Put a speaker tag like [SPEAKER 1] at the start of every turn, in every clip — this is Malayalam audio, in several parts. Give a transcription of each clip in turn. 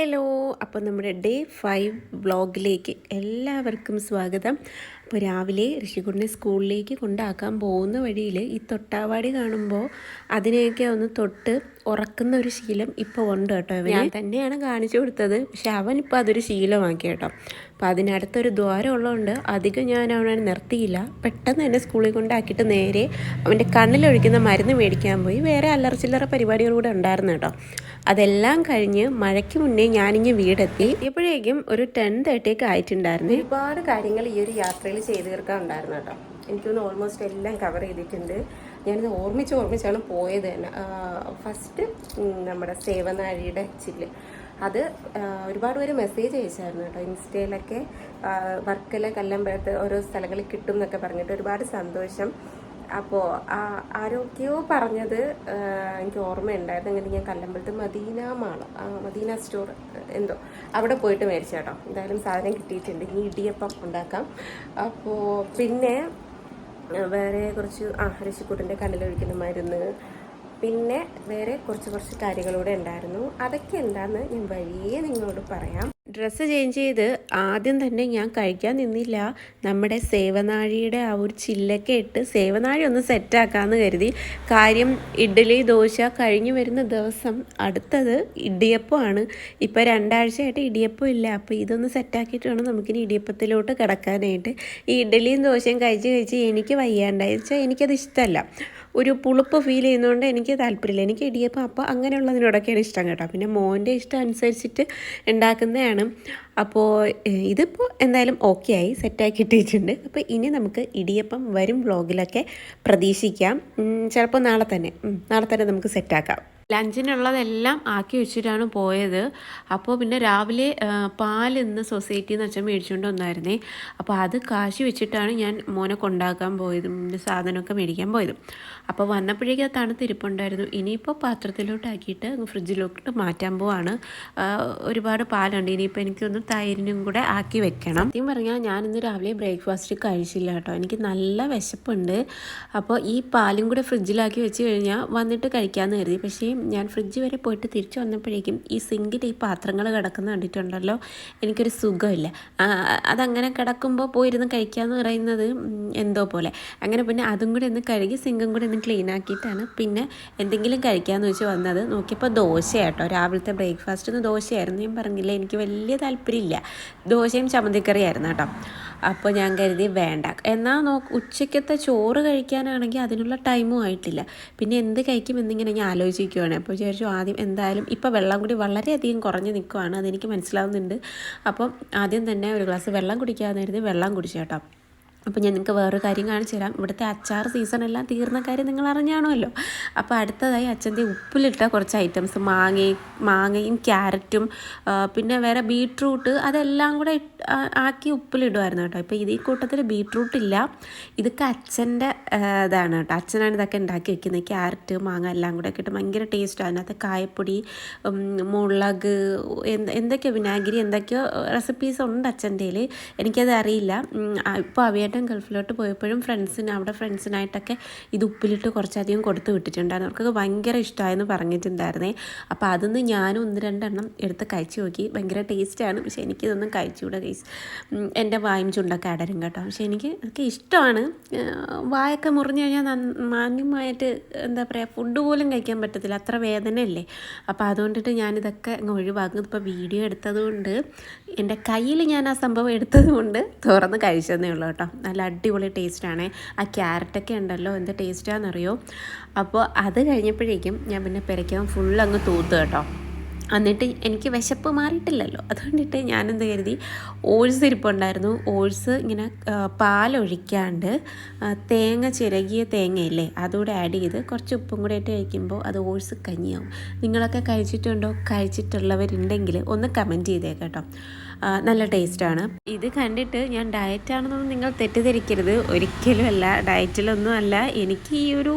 [SPEAKER 1] ഹലോ അപ്പോൾ നമ്മുടെ ഡേ ഫൈവ് വ്ളോഗിലേക്ക് എല്ലാവർക്കും സ്വാഗതം. അപ്പോൾ രാവിലെ ഋഷികുടിനെ സ്കൂളിലേക്ക് കൊണ്ടാക്കാൻ പോകുന്ന വഴിയിൽ ഈ തൊട്ടാവാടി കാണുമ്പോൾ അതിനെയൊക്കെ ഒന്ന് തൊട്ട് ഉറക്കുന്ന ഒരു ശീലം ഇപ്പോൾ ഉണ്ട് കേട്ടോ ഞാൻ തന്നെയാണ് കാണിച്ചു കൊടുത്തത്. പക്ഷെ അവൻ ഇപ്പോൾ അതൊരു ശീലമാക്കി കേട്ടോ. അപ്പോൾ അതിനടുത്തൊരു ദ്വാരം ഉള്ളതുകൊണ്ട് അധികം ഞാൻ അവനെ നിർത്തിയില്ല. പെട്ടെന്ന് തന്നെ സ്കൂളിൽ കൊണ്ടാക്കിയിട്ട് നേരെ അവന്റെ കണ്ണിലൊഴിക്കുന്ന മരുന്ന് മേടിക്കാൻ പോയി. വേറെ അല്ലറ ചില്ലറ പരിപാടികൾ കൂടെ ഉണ്ടായിരുന്നു കേട്ടോ. അതെല്ലാം കഴിഞ്ഞ് മഴയ്ക്ക് മുന്നേ ഞാനിങ്ങ് വീടെത്തി. ഇപ്പോഴേക്കും ഒരു ടെൻ തേർട്ടിയൊക്കെ ആയിട്ടുണ്ടായിരുന്നു. ഒരുപാട് കാര്യങ്ങൾ ഈ ഒരു യാത്രയിൽ ചെയ്തു തീർക്കാൻ ഉണ്ടായിരുന്നു കേട്ടോ. എനിക്കൊന്ന് ഓൾമോസ്റ്റ് എല്ലാം കവർ ചെയ്തിട്ടുണ്ട്. ഞാനിത് ഓർമ്മിച്ച് ഓർമ്മിച്ചാണ് പോയത് തന്നെ. ഫസ്റ്റ് നമ്മുടെ സേവനാഴിയുടെ ചില്ല്. അത് ഒരുപാട് പേര് മെസ്സേജ് അയച്ചായിരുന്നു കേട്ടോ. ഇൻസ്റ്റയിലൊക്കെ വർക്കല കല്ലമ്പഴത്ത് ഓരോ സ്ഥലങ്ങളിൽ കിട്ടും എന്നൊക്കെ പറഞ്ഞിട്ട് ഒരുപാട് സന്തോഷം. അപ്പോൾ ആരോഗ്യമോ പറഞ്ഞത് എനിക്ക് ഓർമ്മയുണ്ടായിരുന്നു അങ്ങനെ ഞാൻ കല്ലമ്പലത്ത് മദീന മാൾ മദീന സ്റ്റോർ എന്തോ അവിടെ പോയിട്ട് മേടിച്ചു കേട്ടോ. എന്തായാലും സാധനം കിട്ടിയിട്ടുണ്ട്. ഇനി ഇടിയപ്പം ഉണ്ടാക്കാം. അപ്പോൾ പിന്നെ വേറെ കുറച്ച് ആ ഋഷിക്കുട്ടന്റെ കണ്ണിലൊഴിക്കുന്ന മരുന്ന്. പിന്നെ വേറെ കുറച്ച് കുറച്ച് കാര്യങ്ങളൂടെ ഉണ്ടായിരുന്നു. അതൊക്കെ എന്താന്ന് ഞാൻ വഴിയേ നിങ്ങളോട് പറയാം. ഡ്രസ്സ് ചേഞ്ച് ചെയ്ത് ആദ്യം തന്നെ ഞാൻ കഴിക്കാൻ നിന്നില്ല. നമ്മുടെ സേവനാഴിയുടെ ആ ഒരു ചില്ലൊക്കെ ഇട്ട് സേവനാഴി ഒന്ന് സെറ്റാക്കാമെന്ന് കരുതി. കാര്യം ഇഡ്ഡലി ദോശ കഴിഞ്ഞു വരുന്ന ദിവസം അടുത്തത് ഇടിയപ്പമാണ് ഇപ്പോൾ രണ്ടാഴ്ചയായിട്ട് ഇടിയപ്പം ഇല്ല. അപ്പോൾ ഇതൊന്ന് സെറ്റാക്കിയിട്ട് വേണം നമുക്കിനി ഇടിയപ്പത്തിലോട്ട് കിടക്കാനായിട്ട്. ഈ ഇഡ്ഡലിയും ദോശയും കഴിച്ച് കഴിച്ച് എനിക്ക് വയ്യാണ്ടായി. വെച്ചാൽ എനിക്കത് ഇഷ്ടമല്ല ഒരു പുളിപ്പ് ഫീൽ ചെയ്യുന്നതുകൊണ്ട് എനിക്ക് താല്പര്യമില്ല. എനിക്ക് ഇടിയപ്പം അപ്പം അങ്ങനെയുള്ളതിനോടൊക്കെയാണ് ഇഷ്ടം കേട്ടോ. പിന്നെ മോന്റെ ഇഷ്ടം അനുസരിച്ചിട്ട് ഉണ്ടാക്കുന്നതാണ്. അപ്പോൾ ഇതിപ്പോൾ എന്തായാലും ഓക്കെ ആയി. സെറ്റാക്കി ഇട്ടിട്ടുണ്ട് അപ്പോൾ ഇനി നമുക്ക് ഇടിയപ്പം വരും വ്ളോഗിലൊക്കെ പ്രതീക്ഷിക്കാം. ചിലപ്പോൾ നാളെ തന്നെ. നാളെ തന്നെ നമുക്ക് സെറ്റാക്കാം ലഞ്ചിനുള്ളതെല്ലാം ആക്കി വെച്ചിട്ടാണ് പോയത്. അപ്പോൾ പിന്നെ രാവിലെ പാൽ ഇന്ന് സൊസൈറ്റിയിൽ നിന്ന് അച്ഛൻ മേടിച്ചുകൊണ്ട് വന്നായിരുന്നേ. അപ്പോൾ അത് കാശി വെച്ചിട്ടാണ് ഞാൻ മോനെ കൊണ്ടാക്കാൻ പോയത് സാധനമൊക്കെ മേടിക്കാൻ പോയത്. അപ്പോൾ വന്നപ്പോഴേക്കും അത് തണുത്തിരിപ്പുണ്ടായിരുന്നു ഇനിയിപ്പോൾ പാത്രത്തിലോട്ടാക്കിയിട്ട് ഫ്രിഡ്ജിലോട്ട് മാറ്റാൻ പോവാണ്. ഒരുപാട് പാലുണ്ട്. ഇനിയിപ്പോൾ എനിക്കൊന്ന് തൈരിനും കൂടെ ആക്കി വെക്കണം. സത്യം പറഞ്ഞാൽ ഞാൻ ഇന്ന് രാവിലെ ബ്രേക്ക്ഫാസ്റ്റ് കഴിച്ചില്ല കേട്ടോ. എനിക്ക് നല്ല വിശപ്പുണ്ട്. അപ്പോൾ ഈ പാലും കൂടെ ഫ്രിഡ്ജിലാക്കി വെച്ച് കഴിഞ്ഞാൽ വന്നിട്ട് കഴിക്കാമെന്ന് കരുതി. പക്ഷേ ഞാൻ ഫ്രിഡ്ജ് വരെ പോയിട്ട് തിരിച്ചു വന്നപ്പോഴേക്കും ഈ സിങ്കിൽ ഈ പാത്രങ്ങൾ കിടക്കുന്ന കണ്ടിട്ടുണ്ടല്ലോ? എനിക്കൊരു സുഖമില്ല. അതങ്ങനെ കിടക്കുമ്പോൾ പോയിരുന്ന് കഴിക്കുക എന്ന് പറയുന്നത് എന്തോ പോലെ. അങ്ങനെ പിന്നെ അതും കൂടി ഒന്ന് കഴുകി സിങ്കും കൂടി ഒന്ന് ക്ലീൻ ആക്കിയിട്ടാണ് പിന്നെ എന്തെങ്കിലും കഴിക്കാമെന്ന് വെച്ച് വന്നത്. നോക്കിയപ്പോൾ ദോശയാട്ടോ. രാവിലത്തെ ബ്രേക്ക്ഫാസ്റ്റിന് ദോശയായിരുന്നു. ഞാൻ പറഞ്ഞില്ല എനിക്ക് വലിയ താല്പര്യമില്ല. ദോശയും ചമ്മന്തിക്കറിയായിരുന്നു കേട്ടോ. അപ്പോൾ ഞാൻ കരുതി വേണ്ട. എന്നാൽ നോക്ക് ഉച്ചയ്ക്കത്തെ ചോറ് കഴിക്കാനാണെങ്കിൽ അതിനുള്ള ടൈമും ആയിട്ടില്ല. പിന്നെ എന്ത് കഴിക്കും എന്നിങ്ങനെ ഞാൻ ആലോചിക്കുവാണ്. അപ്പോൾ വിചാരിച്ചു ആദ്യം എന്തായാലും ഇപ്പോൾ വെള്ളം കൂടി വളരെയധികം കുറഞ്ഞ് നിൽക്കുവാണ് അതെനിക്ക് മനസ്സിലാവുന്നുണ്ട്. അപ്പം ആദ്യം തന്നെ ഒരു ഗ്ലാസ് വെള്ളം കുടിക്കാമെന്ന് കരുതി വെള്ളം കുടിച്ചു കേട്ടോ അപ്പോൾ ഞാൻ നിങ്ങൾക്ക് വേറൊരു കാര്യം കാണിച്ചു തരാം. ഇവിടുത്തെ അച്ചാർ സീസൺ എല്ലാം തീർന്ന കാര്യം നിങ്ങൾ അറിഞ്ഞാണല്ലോ. അപ്പോൾ അടുത്തതായി അച്ഛന്റെ ഉപ്പിലിട്ട കുറച്ച് ഐറ്റംസ് മാങ്ങയും മാങ്ങയും ക്യാരറ്റും പിന്നെ വേറെ ബീട്രൂട്ട് അതെല്ലാം കൂടെ ആക്കി ഉപ്പിലിടുമായിരുന്നു കേട്ടോ. ഇപ്പോൾ ഇതേ കൂട്ടത്തിൽ ബീട്രൂട്ട് ഇല്ല. ഇതൊക്കെ അച്ഛന്റെ ഇതാണ് കേട്ടോ. അച്ഛനാണ് ഇതൊക്കെ ഉണ്ടാക്കി വെക്കുന്നത് ക്യാരറ്റ് മാങ്ങ എല്ലാം കൂടെ ഒക്കെ ഇട്ട് ഭയങ്കര ടേസ്റ്റാണ് അതിനകത്ത് കായപ്പൊടി മുളക് എന്ത് എന്തൊക്കെയോ വിനാഗിരി എന്തൊക്കെയോ റെസിപ്പീസ് ഉണ്ട് അച്ഛന്റെ എനിക്കത് അറിയില്ല. ഇപ്പോൾ അവിയേട്ടൻ ഗൾഫിലോട്ട് പോയപ്പോഴും ഫ്രണ്ട്സിന് അവിടെ ഫ്രണ്ട്സിനായിട്ടൊക്കെ ഇത് ഉപ്പിലിട്ട് കുറച്ചധികം കൊടുത്ത് വിട്ടിട്ടുണ്ടായിരുന്നു. അവർക്കൊക്കെ ഭയങ്കര ഇഷ്ടമായെന്ന് പറഞ്ഞിട്ടുണ്ടായിരുന്നേ. അപ്പോൾ അതൊന്ന് ഞാനും ഒന്ന് രണ്ടെണ്ണം എടുത്ത് കഴിച്ചു നോക്കി. ഭയങ്കര ടേസ്റ്റാണ് പക്ഷേ എനിക്കിതൊന്നും കഴിച്ചുകൂടെ ഗൈസ് എന്റെ വായും ചുണ്ടൊക്കെ അടരും കേട്ടോ. പക്ഷേ എനിക്ക് ഒക്കെ ഇഷ്ടമാണ്. വായൊക്കെ മുറിഞ്ഞു കഴിഞ്ഞാൽ മാന്യമായിട്ട് എന്താ പറയുക ഫുഡ് പോലും കഴിക്കാൻ പറ്റത്തില്ല. അത്ര വേദനയല്ലേ? അപ്പോൾ അതുകൊണ്ടിട്ട് ഞാനിതൊക്കെ അങ്ങ് ഒഴിവാക്കുന്നത് ഇപ്പോൾ വീഡിയോ എടുത്തതുകൊണ്ട് എന്റെ കയ്യിൽ ഞാൻ ആ സംഭവം എടുത്തത് കൊണ്ട് തുറന്ന് കഴിച്ചതേ ഉള്ളൂ കേട്ടോ. നല്ല അടിപൊളി ടേസ്റ്റാണ്. ആ ക്യാരറ്റൊക്കെ ഉണ്ടല്ലോ എന്ത് ടേസ്റ്റാണെന്നറിയോ അപ്പോൾ അത് കഴിഞ്ഞപ്പോഴേക്കും ഞാൻ പിന്നെ പെരയ്ക്കാൻ ഫുൾ അങ്ങ് തൂത്ത് കേട്ടോ. എന്നിട്ട് എനിക്ക് വിശപ്പ് മാറിയിട്ടില്ലല്ലോ. അതുകൊണ്ടിട്ട് ഞാനെന്ത് കരുതി ഓഴ്സ് ഇരിപ്പുണ്ടായിരുന്നു. ഓഴ്സ് ഇങ്ങനെ പാലൊഴിക്കാണ്ട് തേങ്ങ ചിരകിയ തേങ്ങയില്ലേ അതുകൂടെ ആഡ് ചെയ്ത് കുറച്ച് ഉപ്പും കൂടെ ഇട്ട് കഴിക്കുമ്പോൾ അത് ഓഴ്സ് കഞ്ഞിയാവും. നിങ്ങളൊക്കെ കഴിച്ചിട്ടുണ്ടോ? കഴിച്ചിട്ടുള്ളവരുണ്ടെങ്കിൽ ഒന്ന് കമന്റ് ചെയ്തേക്കാം കേട്ടോ. നല്ല ടേസ്റ്റാണ്. ഇത് കണ്ടിട്ട് ഞാൻ ഡയറ്റ് ഡയറ്റാണെന്നൊന്നും നിങ്ങൾ തെറ്റിദ്ധരിക്കരുത്. ഒരിക്കലും അല്ല ഡയറ്റിലൊന്നും അല്ല. എനിക്ക് ഈ ഒരു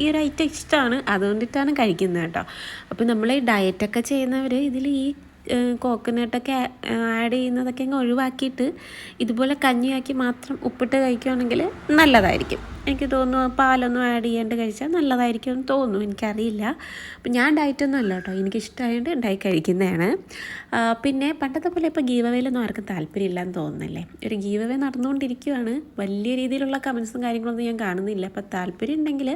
[SPEAKER 1] ഈ ഒരു ഐറ്റം ഇഷ്ടമാണ് അതുകൊണ്ടിട്ടാണ് കഴിക്കുന്നത് കേട്ടോ. അപ്പോൾ നമ്മൾ ഈ ഡയറ്റൊക്കെ ചെയ്യുന്നവർ ഇതിൽ ഈ കോക്കനട്ടൊക്കെ ആഡ് ചെയ്യുന്നതൊക്കെ അങ്ങ് ഒഴിവാക്കിയിട്ട് ഇതുപോലെ കഞ്ഞിയാക്കി മാത്രം ഉപ്പിട്ട് കഴിക്കുകയാണെങ്കിൽ നല്ലതായിരിക്കും. എനിക്ക് തോന്നുന്നു പാലൊന്നും ആഡ് ചെയ്യാണ്ട് കഴിച്ചാൽ നല്ലതായിരിക്കും എന്ന് തോന്നുന്നു. എനിക്കറിയില്ല. അപ്പം ഞാൻ ഡയറ്റൊന്നും അല്ല കേട്ടോ. എനിക്കിഷ്ടമായതുകൊണ്ട് ഉണ്ടായി കഴിക്കുന്നതാണ്. പിന്നെ പണ്ടത്തെ പോലെ ഇപ്പോൾ ഗീവ് ആർക്കും ആർക്കും താല്പര്യമില്ലെന്ന് തോന്നുന്നല്ലേ? ഒരു ഗീവ് അവേ നടന്നുകൊണ്ടിരിക്കുകയാണ് വലിയ രീതിയിലുള്ള കമൻസും കാര്യങ്ങളൊന്നും ഞാൻ കാണുന്നില്ല. അപ്പോൾ താല്പര്യം ഉണ്ടെങ്കിൽ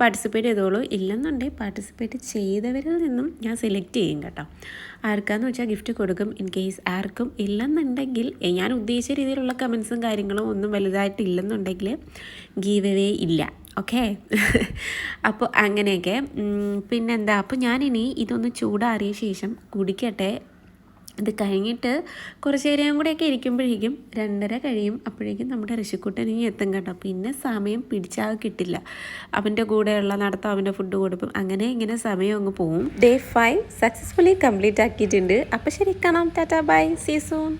[SPEAKER 1] പാർട്ടിസിപ്പേറ്റ് ചെയ്തോളൂ. ഇല്ലെന്നുണ്ടെങ്കിൽ പാർട്ടിസിപ്പേറ്റ് ചെയ്തവരിൽ നിന്നും ഞാൻ സെലക്ട് ചെയ്യും കേട്ടോ. ആർക്കാന്ന് വെച്ചാൽ ഗിഫ്റ്റ് കൊടുക്കും. ഇൻ കേസ് ആർക്കും ഇല്ലെന്നുണ്ടെങ്കിൽ ഞാൻ ഉദ്ദേശിച്ച രീതിയിലുള്ള കമൻസും കാര്യങ്ങളും ഒന്നും വലുതായിട്ട് ഇല്ലെന്നുണ്ടെങ്കിൽ ഗീവ് അവേ ഇല്ല. ഓക്കെ അപ്പോൾ അങ്ങനെയൊക്കെ. പിന്നെന്താ? അപ്പോൾ ഞാനിനി ഇതൊന്ന് ചൂടാറിയ ശേഷം കുടിക്കട്ടെ. ഇത് കഴിഞ്ഞിട്ട് കുറച്ച് നേരം കൂടെയൊക്കെ ഇരിക്കുമ്പോഴേക്കും രണ്ടര കഴിയും. അപ്പോഴേക്കും നമ്മുടെ ഋഷിക്കുട്ടൻ ഇനി എത്തും കേട്ടോ. പിന്നെ സമയം പിടിച്ചാൽ കിട്ടില്ല. അവന്റെ കൂടെയുള്ള നടത്തം അവന്റെ ഫുഡ് കൊടുക്കും അങ്ങനെ ഇങ്ങനെ സമയം അങ്ങ് പോവും. ഡേ ഫൈവ് സക്സസ്ഫുള്ളി കംപ്ലീറ്റ് ആക്കിയിട്ടുണ്ട്. അപ്പോൾ ശരി കാണാം. Tata bye see soon